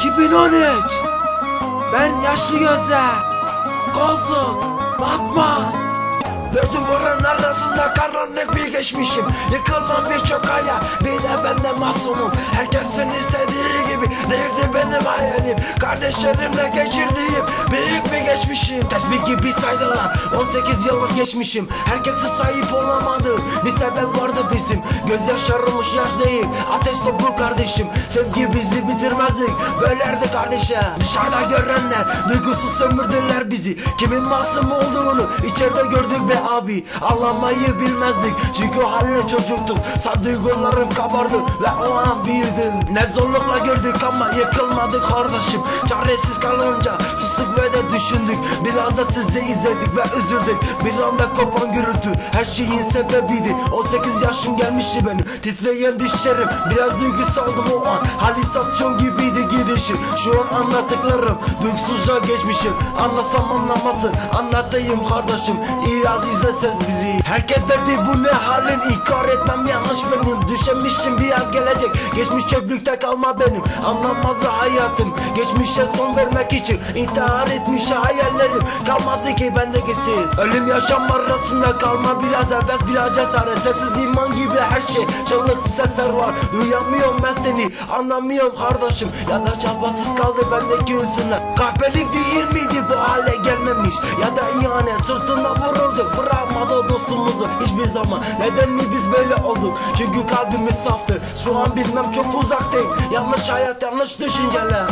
2013 Ben yaşlı gözler Kozum Batman. Ve duvarın arasında karanlık bir geçmişim. Yıkılan birçok hayal Bir de ben de masumum. Herkesin Değildi benim hayalim. Kardeşlerimle geçirdiğim Büyük bir geçmişim. Tesbih gibi saydılar 18 yıllık geçmişim. Herkese sahip olamadım Bir sebep vardı bizim. Gözyaşlarımız yaş değil Ateş topu kardeşim. Sevgi bizi bitirmezdik Bölerdi kardeşim. Dışarıda görenler Duygusuz sömürdüler bizi. Kimin masum olduğunu içeride gördük be abi. Anlamayı bilmezdik Çünkü haline çocuktuk Sağ duygularım kabardı Ve o an büyüdüm. Ne zorlukla gördük ama yıkılmadık kardeşim Çaresiz kalınca sustuk ve de düşündük. Biraz da sizi izledik ve üzüldük. Bir anda kopan gürültü Her şeyin sebebiydi. 18 yaşım gelmişti benim Titreyen dişlerim. Biraz duygusaldım o an Halüsinasyon gibiydi gidişim. Şu an anlattıklarım Duygusuzca geçmişim. Anlasam anlamazsın Anlatayım kardeşim. İraz izleseniz bizi. Herkes derdi bu ne halin? Etmem yanlış benim Düşemişim biraz gelecek. Geçmiş çöplükte kalma benim Anlamazdı hayatım. Geçmişe son vermek için intihar etmiş hayallerim. Kalmazdı ki bendeki siz. Ölüm yaşam arasında kalma biraz heves biraz cesaret. Sessiz liman gibi her şey Çığlık sesler var. Duyamıyorum ben seni Anlamıyorum kardeşim. Ya da çabasız kaldı bendeki hüzünler. Kahpelik değil miydi bu hale gelmemiş? Ya da ihanet sırtına vurulduk Bırakmadı dostumuzu. Hiçbir zaman Neden biz böyle olduk Çünkü kalbimiz saftı Şu an bilmem çok uzaktayım. Yanlış hayat yanlış düşünceler